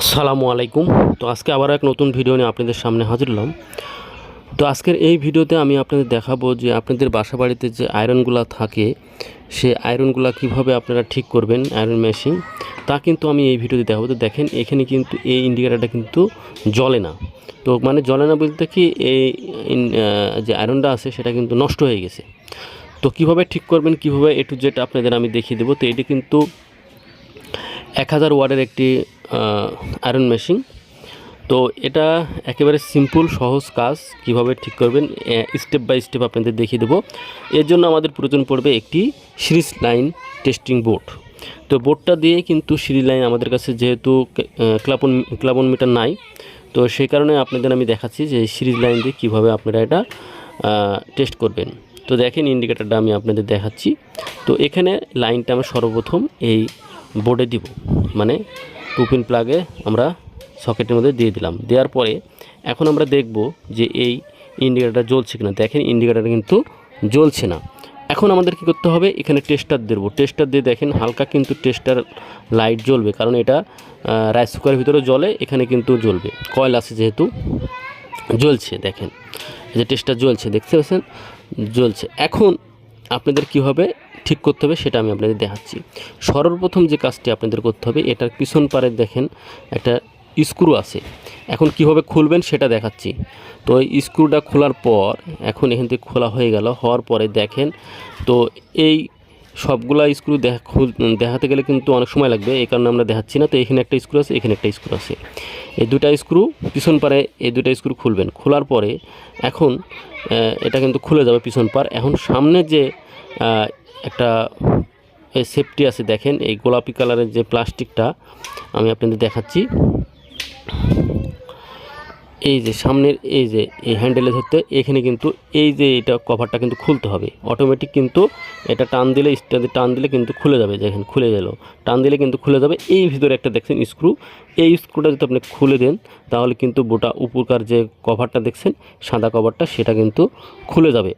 আসসালামু আলাইকুম। তো আজকে আবার এক নতুন ভিডিও নিয়ে আপনাদের সামনে হাজির হলাম। তো আজকের এই ভিডিওতে আমি আপনাদের দেখাবো যে আপনাদের বাসা বাড়িতে যে আয়রনগুলো থাকে, সে আয়রনগুলো কীভাবে আপনারা ঠিক করবেন আয়রন মেশিন, তা কিন্তু আমি এই ভিডিওতে দেখাবো। তো দেখেন, এখানে কিন্তু এই ইন্ডিকেটারটা কিন্তু জ্বলে না। তো মানে জ্বলে না বলতে কি, এই যে আয়রনটা আছে সেটা কিন্তু নষ্ট হয়ে গেছে। তো কীভাবে ঠিক করবেন, কীভাবে এ টু জেড আপনাদের আমি দেখিয়ে দেবো। তো এটি কিন্তু এক হাজার ওয়ার্ডের একটি আয়রন মেশিন তো এটা একেবারে সিম্পল সহজ কাজ। কীভাবে ঠিক করবেন স্টেপ বাই স্টেপ আপনাদের দেখিয়ে দেবো। এর জন্য আমাদের প্রয়োজন পড়বে একটি সিরিজ লাইন টেস্টিং বোর্ড তো বোর্ডটা দিয়ে কিন্তু সিরিজ লাইন আমাদের কাছে যেহেতু ক্লাবন ক্লাবন মিটার নাই, তো সেই কারণে আপনাদের আমি দেখাচ্ছি যে সিরিজ লাইন দিয়ে কীভাবে আপনারা এটা টেস্ট করবেন। তো দেখেন ইন্ডিকেটারটা আমি আপনাদের দেখাচ্ছি। তো এখানে লাইনটা আমরা সর্বপ্রথম এই বোর্ডে দিব। মানে টু পিন প্লাগে আমরা সকেটের মধ্যে দিয়ে দিলাম। দেওয়ার পরে এখন আমরা দেখব যে এই ইন্ডিকেটারটা জ্বলছে কিনা। দেখেন ইন্ডিকেটারটা কিন্তু জ্বলছে না। এখন আমাদের কি করতে হবে? এখানে টেস্টার দেবো। টেস্টার দিয়ে দেখেন হালকা কিন্তু টেস্টার লাইট জ্বলবে, কারণ এটা রাইস কুকারের ভিতরে জ্বলে, এখানে কিন্তু জ্বলবে। কয়েল আছে যেহেতু, জ্বলছে, দেখেন। যে টেস্টার জ্বলছে, দেখতে পাচ্ছেন? জ্বলছে। এখন আপনাদের কি হবে? ঠিক করতে হবে, সেটা আমি আপনাদের দেখাচ্ছি। সর্বপ্রথম যে কাজটি আপনাদের করতে হবে, এটার পিছন পারে দেখেন একটা স্ক্রু আছে। এখন কীভাবে খুলবেন সেটা দেখাচ্ছি। তো এই স্ক্রুটা খোলার পর, এখন এখান থেকে খোলা হয়ে গেল, হওয়ার পরে দেখেন, তো এই সবগুলা স্ক্রু দেখা দেখাতে গেলে কিন্তু অনেক সময় লাগবে, এই কারণে আমরা দেখাচ্ছি না। তো এখানে একটা স্ক্রু আছে, এখানে একটা স্ক্রু আছে। এই দুটা স্ক্রু পিছন পারে, এই দুটা স্ক্রু খুলবেন। খোলার পরে এখন এটা কিন্তু খুলে যাবে পিছন পার। এখন সামনে যে একটা সেফটি আছে, দেখেন, এই গোলাপি কালারের যে প্লাস্টিকটা, আমি আপনাদের দেখাচ্ছি। এই যে সামনের, এই যে, এই হ্যান্ডেলে ধরতে এখানে কিন্তু এই যে এটা কভারটা কিন্তু খুলতে হবে। অটোমেটিক কিন্তু এটা টান দিলে স্টাতে টান দিলে কিন্তু খুলে যাবে, দেখেন, খুলে গেল। টান দিলে কিন্তু খুলে যাবে। এই ভিতরে একটা দেখছেন স্ক্রু। এই স্ক্রুটা যদি আপনি খুলে দেন, তাহলে কিন্তু বোটা উপরকার যে কভারটা দেখছেন, সাদা কভারটা, সেটা কিন্তু খুলে যাবে।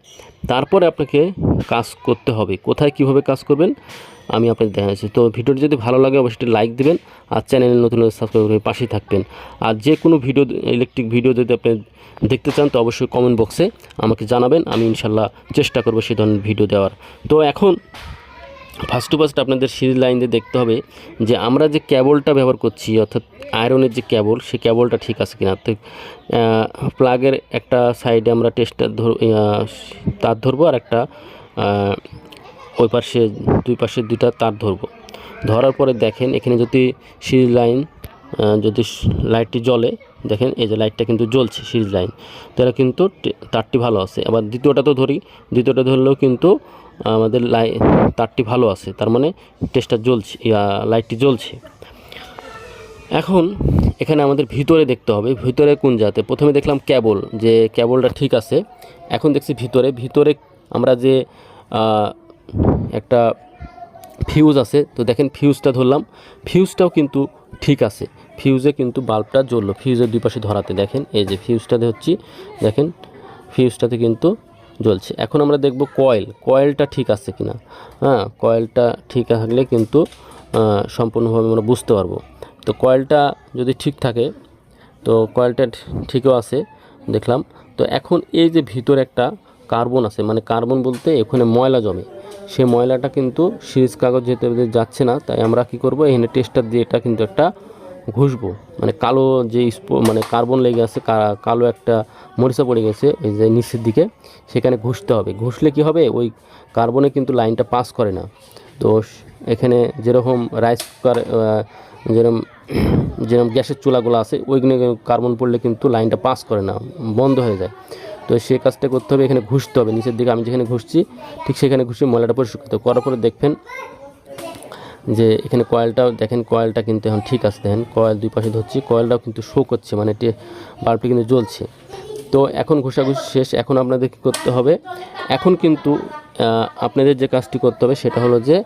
তারপরে আপনাকে কাজ করতে হবে। কোথায় কীভাবে কাজ করবেন, আমি আপনাদের দেখাচ্ছি। তো ভিডিওটি যদি ভালো লাগে, অবশ্যই লাইক দেবেন আর চ্যানেলে নতুন সাবস্ক্রাইব করে পাশেই থাকবেন। আর যে কোনো ভিডিও, ইলেকট্রিক ভিডিও যদি আপনি দেখতে চান, তো অবশ্যই কমেন্ট বক্সে আমাকে জানাবেন। আমি ইনশাল্লাহ চেষ্টা করব সেই ধরনের ভিডিও দেওয়ার। তো এখন ফার্স্ট টু ফার্স্ট আপনাদের সিরিজ লাইন দিয়ে দেখতে হবে যে আমরা যে ক্যাবলটা ব্যবহার করছি, অর্থাৎ আয়রনের যে ক্যাবল সেই ক্যাবলটা ঠিক আছে কিনা? তো প্লাগের একটা সাইডে আমরা টেস্টার ধর তার ধরবো আর একটা ওই পাশে, দুই পাশে দুইটা তার ধরবো। ধরার পরে দেখেন, এখানে যদি সিরিজ লাইন যদি লাইটটি জ্বলে, দেখেন এই যে লাইটটা কিন্তু জ্বলছে সিরিজ লাইন, তো এরা কিন্তু তারটি ভালো আছে। আবার দ্বিতীয়টা তো ধরি, দ্বিতীয়টা ধরলেও কিন্তু আমাদের লাই তারটি ভালো আছে, তার মানে টেস্টটা জ্বলছে লাইটটি জ্বলছে। এখন এখানে আমাদের ভিতরে দেখতে হবে, ভিতরে কোন জাতে? প্রথমে দেখলাম ক্যাবল, যে ক্যাবলটা ঠিক আছে, এখন দেখছি ভিতরে ভিতরে আমরা যে একটা ফিউজ আছে, তো দেখেন ফিউজটা ধরলাম, ফিউজটাও কিন্তু ঠিক আছে। ফিউজে কিন্তু বাল্বটা জ্বললো। ফিউজের দুই পাশে ধরাতে দেখেন, এই যে ফিউজটাতে হচ্ছি, দেখেন ফিউজটাতে কিন্তু জ্বলছে। এখন আমরা দেখব কয়েল কয়েলটা ঠিক আছে কিনা? হ্যাঁ কয়েলটা ঠিক থাকলে কিন্তু সম্পূর্ণভাবে আমরা বুঝতে পারব। তো কয়েলটা যদি ঠিক থাকে, তো কয়েলটা ঠিকও আছে, দেখলাম। তো এখন এই যে ভিতরে একটা কার্বন আছে মানে কার্বন বলতে এখানে ময়লা জমে। সেই ময়লাটা কিন্তু সিরিজ কাগজ যেতে যাচ্ছে না, তাই আমরা কি করব? এখানে টেস্টার দিয়ে এটা কিন্তু একটা ঘষবো। মানে কালো যে মানে কার্বন লেগে আছে কালো একটা মরিচা পড়ে গেছে, এই যে নিচের দিকে, সেখানে ঘষতে হবে। ঘষলে কি হবে? ওই কার্বনে কিন্তু লাইনটা পাস করে না। তো এখানে যেরকম রাইস কুকার যেরকম যেরকম গ্যাসের চুলাগুলো আছে ওইগুলো কার্বন পড়লে কিন্তু লাইনটা পাস করে না, বন্ধ হয়ে যায়। তো সেই কাজটা করতে হবে, এখানে ঘুষতে হবে। নিচের দিকে আমি যেখানে ঘুষছি, ঠিক সেখানে ঘুষে ময়লাটা পরিষ্কার করার পরে দেখবেন যে এখানে কয়েলটাও, দেখেন কয়েলটা কিন্তু এখন ঠিক আছে, দেখেন কয়েল দুই পাশে ধরছি, কয়েলটাও কিন্তু শো করছে মানে বাল্বটি কিন্তু জ্বলছে। তো এখন ঘষাঘষি শেষ, এখন আপনাদের কী করতে হবে? এখন কিন্তু আপনাদের যে কাজটি করতে হবে সেটা হলো যে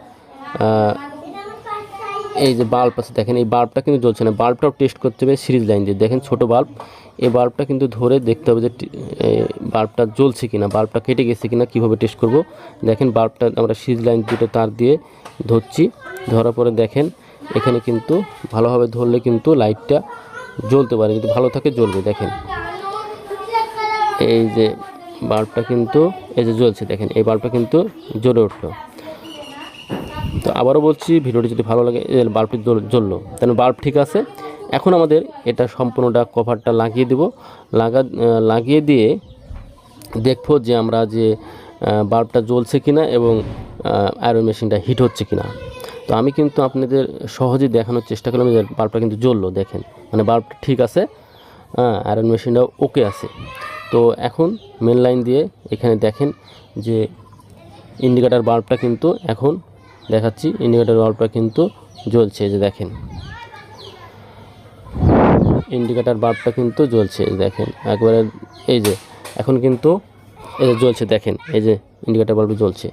এই যে বাল্ব আছে, দেখেন এই বাল্বটা কিন্তু জ্বলছে না, বাল্বটাও টেস্ট করতে হবে সিরিজ লাইন দিয়ে। দেখেন ছোট বাল্ব, এই বাল্বটা কিন্তু ধরে দেখতে হবে যে বাল্বটা জ্বলছে কিনা, বাল্বটা কেটে গেছে কিনা, কীভাবে টেস্ট করব? দেখেন বাল্বটা আমরা সিরিজ লাইন দুটো তার দিয়ে ধরছি। ধরার পরে দেখেন, এখানে কিন্তু ভালোভাবে ধরলে কিন্তু লাইটটা জ্বলতে পারে, যদি ভালো থাকে জ্বলবে, দেখেন। এই যে বাল্বটা কিন্তু, এই যে জ্বলছে, দেখেন, এই বাল্বটা কিন্তু জ্বলে উঠল। তো আবারও বলছি, ভিডিওটি যদি ভালো লাগে বাল্বটি জ্বল- জ্বললো। তাহলে বাল্ব ঠিক আছে। এখন আমাদের এটা সম্পূর্ণটা কভারটা লাগিয়ে দেব। লাগা লাগিয়ে দিয়ে দেখব যে আমরা যে বাল্বটা জ্বলছে কিনা এবং আয়রন মেশিনটা হিট হচ্ছে কিনা। তো আমি কিন্তু আপনাদের সহজেই দেখানোর চেষ্টা করলাম যে বাল্বটা কিন্তু জ্বললো, দেখেন। মানে বাল্বটা ঠিক আছে হ্যাঁ আয়রন মেশিনটাও ওকে আছে। তো এখন মেন লাইন দিয়ে এখানে দেখেন যে ইন্ডিকেটার বাল্বটা কিন্তু এখন দেখাচ্ছি ইন্ডিকেটার বাল্বটা কিন্তু জ্বলছে যে দেখেন। ইন্ডিকেটার বাল্বটা কিন্তু জ্বলছে দেখেন। একবারে এই যে, এখন কিন্তু এই যে জ্বলছে, দেখেন, এই যে ইন্ডিকেটার বাল্ব জ্বলছে।